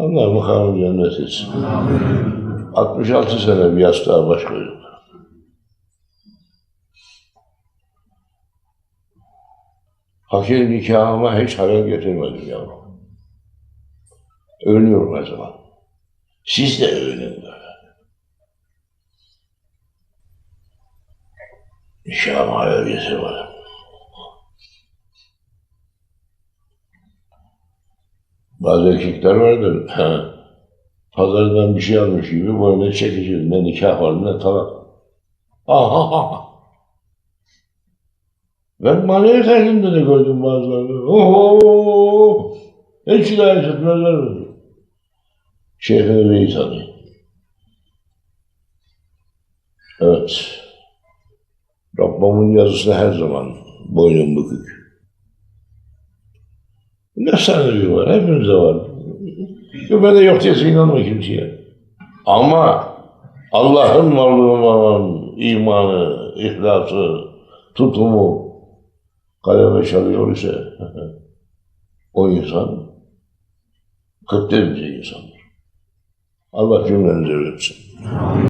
Allah makamı cennet etsin. 66 sene bir yastığa baş koyduk. Fakir nikahıma hiç halel getirmedim yavrum. Övünüyorum her zaman. Siz de övünün böyle. Nikahıma halel getirmedim. Bazı erkekler vardır. Pazardan bir şey almış gibi böyle çekicidir. Ne nikah var ne talak. Aha, aha. Ben manevi tercihinde de gördüm bazılarını. Oho! Hiç daha etmezler mi? Şeyhini reis tanıyor. Evet. Rabbimin yazısına her zaman boynum bükük. Ne sanırıyor var? Hepimizde var. Yok bende yok diye inanma kimseye. Ama Allah'ın varlığına olan imanı, ihlası, tutumu kaleme çalıyor ise o insan kırk derince insandır. Allah cümlenizi öğretsin.